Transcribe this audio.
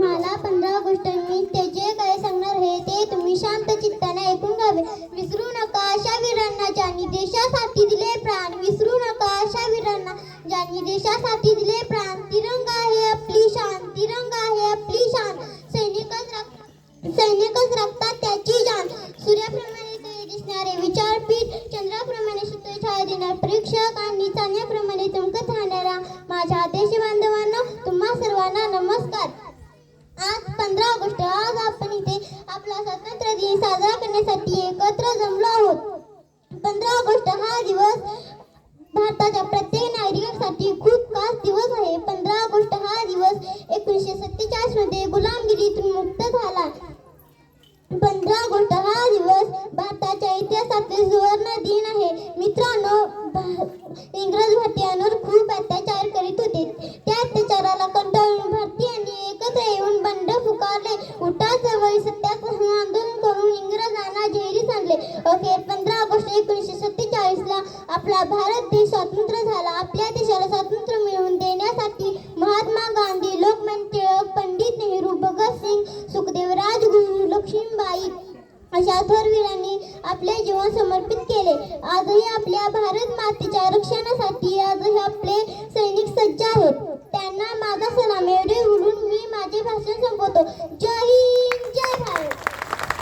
तुम्हाला पंधरा ऑगस्ट निमित्त जे काय सांगणार आहे ते तुम्ही शांत चित्ताने ऐकून घ्यावे. विसरू नका अशा वीरांना ज्यांनी देशासाठी दिले प्राण. विसरू नका अशा वीरांना ज्यांनी देशासाठी दिले प्राण. तिरंगा आहे आपली शान. तिरंगा आहे आपली शान. सैनिकच रक्त सैनिकच राखतात त्याची जान. सूर्याप्रमाणे ते दिसणारे विचारपीठ चंद्राप्रमाणे सुतोय छाया देणार परीक्षक आणि स्वातंत्र्य दिन साजरा करण्यासाठी एकत्र जमलो आहोत. पंधरा ऑगस्ट हा दिवस भारताच्या प्रत्येक नागरिकांसाठी खूप खास दिवस आहे. पंधरा ऑगस्ट हा दिवस एकोणीसशे सत्तेचाळीसमध्ये गुलामगिरीतून मुक्त झाला. पंधरा ऑगस्ट हा दिवस भारताच्या इतिहासातील सुवर्ण दिन आहे. मित्रांनो लागले अखेर पंधरा ऑगस्ट एकोणीसशे सत्तेचाळीसला आपला भारत देश स्वतंत्र झाला. आपल्या देशाला स्वातंत्र्य मिळवून देण्यासाठी महात्मा गांधी लोकमान्य टिळक पंडित नेहरू भगतसिंग सुखदेव राजगुरू लक्ष्मीबाई अशा थोरवीरांनी आपले जीवन समर्पित केले. आजही आपल्या भारत मातेच्या रक्षणासाठी आजही आपले सैनिक सज्ज आहेत. त्यांना माझा सलाम. एवढे उडून मी माझे भाषण संपवतो. जय हिंद जय भारत.